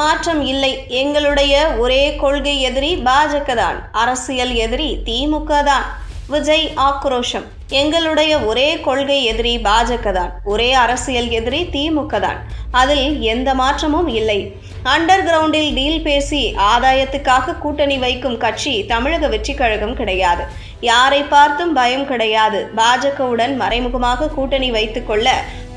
மாற்றம் இல்லை. எங்களுடைய ஒரே கொள்கை எதிரி பாஜக தான் அரசியல் எதிரி திமுக தான் விஜய் ஆக்ரோஷம். எங்களுடைய ஒரே கொள்கை எதிரி பாஜக தான் ஒரே அரசியல் எதிரி திமுக தான் அதில் எந்த மாற்றமும் இல்லை. அண்டர் கிரவுண்டில் டீல் பேசி ஆதாயத்துக்காக கூட்டணி வைக்கும் கட்சி தமிழக வெற்றி கழகம் கிடையாது. யாரை பார்த்தும் பயம் கிடையாது. பாஜகவுடன் மறைமுகமாக கூட்டணி வைத்துக்கொள்ள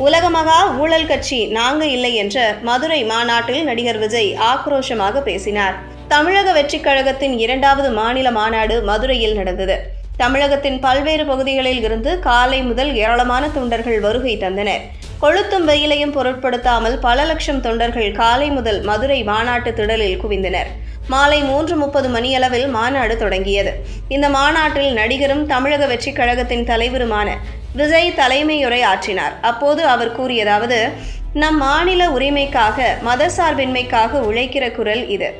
உலகமகா ஊழல் கட்சி நாங்க இல்லை என்ற மதுரை மாநாட்டில் நடிகர் விஜய் ஆக்ரோஷமாக பேசினார். தமிழக வெற்றி கழகத்தின் இரண்டாவது மாநில மாநாடு மதுரையில் நடந்தது. தமிழகத்தின் பல்வேறு பகுதிகளில் இருந்து காலை முதல் ஏராளமான தொண்டர்கள் வருகை தந்தனர். கொளுத்தும் வெயிலையும் பொருட்படுத்தாமல் பல லட்சம் தொண்டர்கள் காலை முதல் மதுரை மாநாட்டு திடலில் குவிந்தனர். மாலை மூன்று முப்பது மணியளவில் மாநாடு தொடங்கியது. இந்த மாநாட்டில் நடிகரும் தமிழக வெற்றி கழகத்தின் தலைவருமான விஜய் தலைமையுரை ஆற்றினார். அப்போது அவர் கூறியதாவது நம் மாநில உரிமைக்காக மதசார்பின்மைக்காக உழைக்கிற குரல் இது.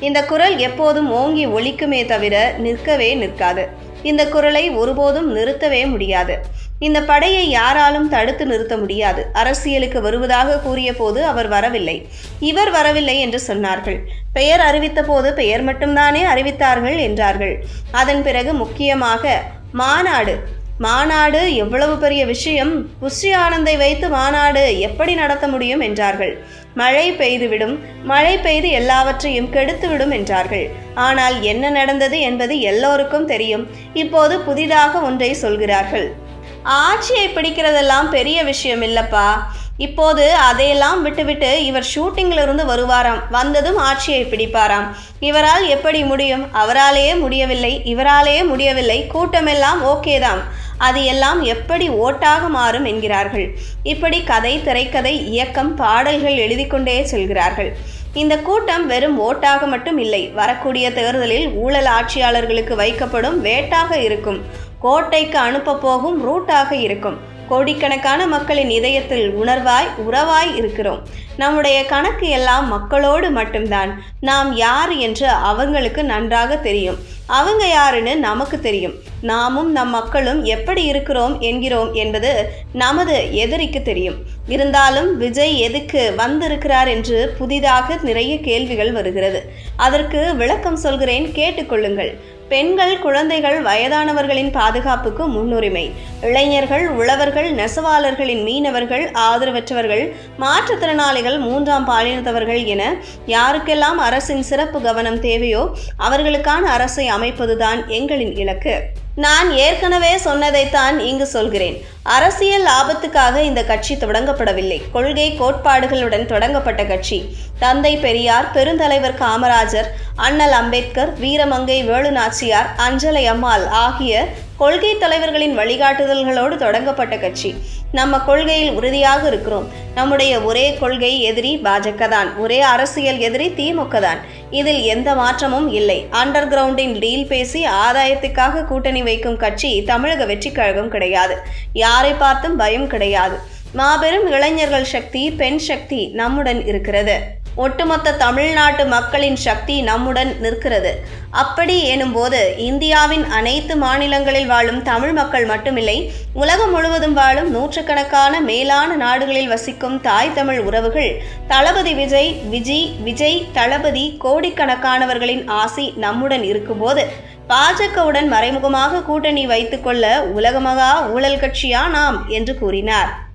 இந்த குரல் எப்போதும் ஓங்கி ஒழிக்குமே தவிர நிற்கவே நிற்காது. இந்த குரலை ஒருபோதும் நிறுத்தவே முடியாது. இந்த படையை யாராலும் தடுத்து நிறுத்த முடியாது. அரசியலுக்கு வருவதாக கூறிய போது அவர் வரவில்லை. இவர் வரவில்லை என்று சொன்னார்கள். பெயர் அறிவித்த போது பெயர் மட்டும்தானே அறிவித்தார்கள் என்றார்கள். அதன் பிறகு முக்கியமாக மாநாடு மாநாடு எவ்வளவு பெரிய விஷயம்? புஷ்டி ஆனந்தை வைத்து மாநாடு எப்படி நடத்த முடியும் என்றார்கள். மழை பெய்துவிடும் மழை பெய்து எல்லாவற்றையும் கெடுத்துவிடும் என்றார்கள். ஆனால் என்ன நடந்தது என்பது எல்லோருக்கும் தெரியும். இப்போது புதிதாக ஒன்றை சொல்கிறார்கள். ஆட்சியை பிடிக்கிறதெல்லாம் பெரிய விஷயம் இல்லப்பா. இப்போது அதையெல்லாம் விட்டுவிட்டு இவர் ஷூட்டிங்ல இருந்து வருவாராம். வந்ததும் ஆட்சியை பிடிப்பாராம். இவரால் எப்படி முடியும்? அவராலேயே முடியவில்லை இவராலேயே முடியவில்லை. கூட்டமெல்லாம் ஓகேதாம். அது எல்லாம் எப்படி ஓட்டாக மாறும் என்கிறார்கள். இப்படி கதை திரைக்கதை இயக்கம் பாடல்கள் எழுதி கொண்டே செல்கிறார்கள். இந்த கூட்டம் வெறும் ஓட்டாக மட்டும் இல்லை வரக்கூடிய தேர்தலில் ஊழல் ஆட்சியாளர்களுக்கு வைக்கப்படும் வேட்டாக இருக்கும். கோட்டைக்கு அனுப்ப போகும் ரூட்டாக இருக்கும். கோடிக்கணக்கான மக்களின் இதயத்தில் உணர்வாய் உறவாய் இருக்கிறோம். நம்முடைய கணக்கு எல்லாம் மக்களோடு மட்டும்தான். நாம் யார் என்று அவங்களுக்கு நன்றாக தெரியும். அவங்க யாருன்னு நமக்கு தெரியும். நாமும் நம் மக்களும் எப்படி இருக்கிறோம் என்கிறோம் என்பது நமது எதிரிக்கு தெரியும். இருந்தாலும் விஜய் எதுக்கு வந்திருக்கிறார் என்று புதிதாக நிறைய கேள்விகள் வருகிறது. அதற்கு விளக்கம் சொல்கிறேன் கேட்டுக்கொள்ளுங்கள். பெண்கள் குழந்தைகள் வயதானவர்களின் பாதுகாப்புக்கு முன்னுரிமை. இளைஞர்கள் உழவர்கள் நெசவாளர்களின் மீனவர்கள் ஆதரவற்றவர்கள் மாற்றுத்திறனாளிகள் மூன்றாம் பாலினத்தவர்கள் என யாருக்கெல்லாம் அரசின் சிறப்பு கவனம் தேவையோ அவர்களுக்கான அரசை அமைப்பதுதான் எங்களின் இலக்கு. நான் ஏற்கனவே சொன்னதைத்தான் இங்கு சொல்கிறேன். அரசியல் லாபத்துக்காக இந்த கட்சி தொடங்கப்படவில்லை. கொள்கை கோட்பாடுகளுடன் தொடங்கப்பட்ட கட்சி. தந்தை பெரியார் பெருந்தலைவர் காமராஜர் அண்ணல் அம்பேத்கர் வீரமங்கை வேலு நாச்சியார் அஞ்சலை அம்மாள் ஆகிய கொள்கை தலைவர்களின் வழிகாட்டுதல்களோடு தொடங்கப்பட்ட கட்சி. நம்ம கொள்கையில் உறுதியாக இருக்கிறோம். நம்முடைய ஒரே கொள்கை எதிரி பாஜக தான். ஒரே அரசியல் எதிரி திமுக தான். இதில் எந்த மாற்றமும் இல்லை. அண்டர் கிரவுண்டின் டீல் பேசி ஆதாயத்துக்காக கூட்டணி வைக்கும் கட்சி தமிழக வெற்றி கழகம் கிடையாது. யாரை பார்த்தும் பயம் கிடையாது. மாபெரும் இளைஞர்கள் சக்தி பெண் சக்தி நம்முடன் இருக்கிறது. ஒட்டுமொத்த தமிழ்நாட்டு மக்களின் சக்தி நம்முடன் நிற்கிறது. அப்படி எனும்போது இந்தியாவின் அனைத்து மாநிலங்களில் வாழும் தமிழ் மக்கள் மட்டுமில்லை உலகம் முழுவதும் வாழும் நூற்றுக்கணக்கான மேலான நாடுகளில் வசிக்கும் தாய் தமிழ் உறவுகள் தளபதி விஜய் விஜி விஜய் தளபதி கோடிக்கணக்கானவர்களின் ஆசி நம்முடன் இருக்கும்போது பாஜகவுடன் மறைமுகமாக கூட்டணி வைத்துக்கொள்ள உலகமகா ஊழல் கட்சியா நாம்? என்று கூறினார்.